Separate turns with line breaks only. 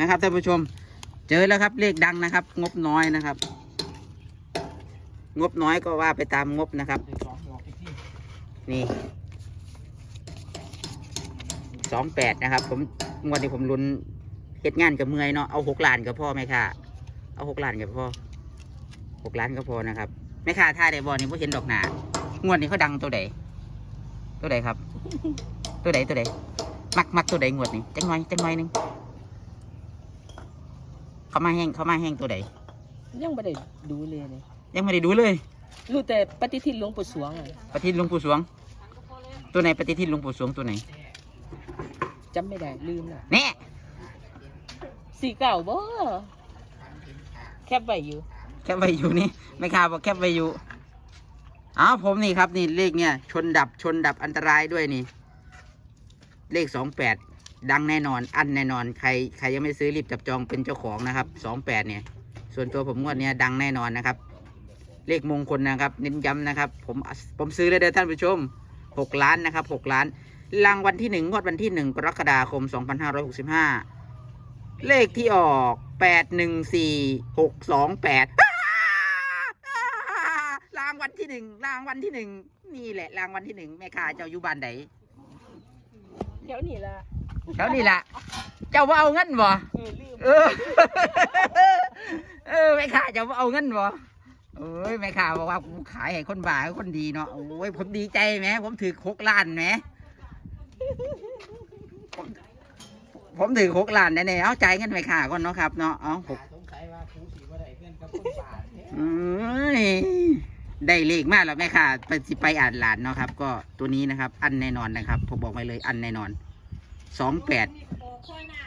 นะครับท่านผู้ชม เจอแล้วครับเลขดังนะครับ งบน้อยนะครับ งบน้อยก็ว่าไปตามงบนะครับ นี่สองแปดนะครับ ผมงวดนี้ผมลุ้นเหตุงานกับเมื่อยเนาะเอาหกล้านกับพ่อไหมค่ะ เอาหกล้านกับพ่อหกล้านก็พอนะครับแม่ค้าท่าไดบอลนี่พ่เห็นดอกหนางวดนี้เขาดังตัวใดตัวใดครับ ตัวใดตัวใดมักมักตัวใดงวดนี้จังหน่อยจังหน่อยหนึง เขามาแห้งเขามาแห้งตัวใด
ยังไม่ได้ดูเลยเลย
ยังไม่ได้ดูเลย
รู้แต่ปฏิทินหลวงปู่สวงอะ
ปฏิทินหลวงปู่สวง ตัวไหนปฏิทินหลวงปู่สวงตัวไหน
จำไม่ได้ลืมละ
แน่
สี่เก่าบ่แคบไว้อยู่
แคปไว้อยู่นี่ไม่ข่าวบอกแคปไว้อยู่อ้าวผมนี่ครับนี่เลขเนี่ย ชนดับชนดับอันตรายด้วยนี่ เลขสองแปด ดังแน่นอน อันแน่นอน ใครใครยังไม่ซื้อรีบจับจองเป็นเจ้าของนะครับสองแปดเนี่ย ส่วนตัวผมงวดเนี้ยดังแน่นอนนะครับ เลขมงคลนะครับ เน้นย้ำนะครับ ผมผมซื้อเลยเด้อท่านผู้ชมหกล้านนะครับหกล้าน รางวัลที่หนึ่งงวดวันที่หนึ่งกรกฎาคมสองพันห้าร้อยหกสิบห้าเลขที่ออกแปดหนึ่งสี่หกสองแปดรางวัลที่หนึ่งรางวัลที่หนึ่งนี่แหละรางวัลที่หนึ่งแม่ค้าเจ้าอยู่บ้านไหน
เดี๋ยวนี่ละ
เจ้านี่แหละเจ้าว่าเอาเงินบ่
เออลืม
เออเออแม่ค้าเจ้าว่าเอาเงินบ่โอ้ยแม่ค้าบอกว่ากูขายให้คนบ้าคนดีเนาะโอ้ยผมดีใจไหมผมถือหกล้านไหมผมผมถือหกล้านแน่ๆเอาใจายเงินแม่ค้าก่อนเนาะครับเนาะเอาหก
สงสัยว่าผู้สีว่าได้เงินกับคนบาทเนี่ย
เอ้ย ได้เลขมากแล้วแม่ค่ะไปสิไปอ่านหลานเนาะครับ ก็ตัวนี้นะครับ อันแน่นอนนะครับ ผมบอกไว้เลยอันแน่นอนสองแปด
โอ้ค่อยหน้า